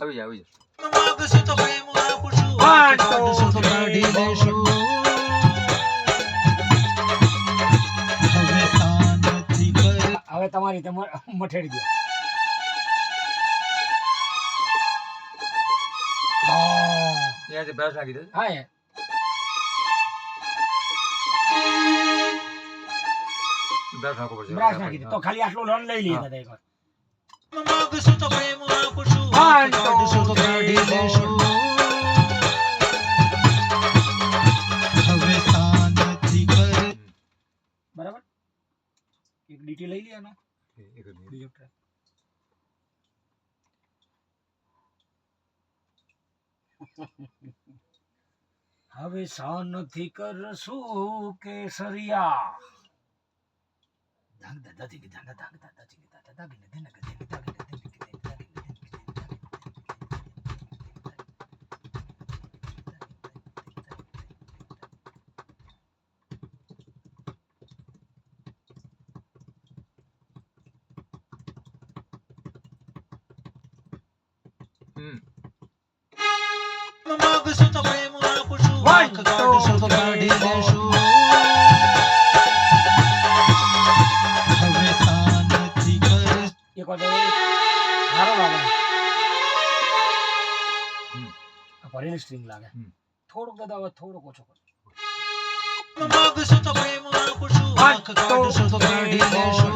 આવી જા આવી જા તો પ્રેમ આપશું One, તો કાઢી four. હવે તમારી તમારે મઠેડી દો. હા બ્રશ નાખી દે હા બ્રશ નાખવો પડશે. બ્રાસ નાખી દે. તો ખાલી આટલું લોન લઈ લઈએ દાદા એકવાર માગશું તો પ્રેમ આપશું બરાબર એક ડીટી લઈ લઈએ ને એક જ મિનિટ. બીજો ટ્રેક હવે શાનથી કરશું કેસરિયા ધાંગ દાદા થી ધાંગ ધાંગ દાદા થી હમ. માગશું તો પ્રેમ આપશું One, two, કાઢશું તો કાઢી three, four. લેશું હવે શાંતિ કર એક વાર તો એ સારો લાગે હમ. આ ભરેલી સ્ટ્રિંગ લાગે હમ. થોડુંક દાદા હવે થોડુંક ઓછો કરો માગશું તો પ્રેમ આપશું One, two, કાઢશું તો કાઢી three, four. લેશું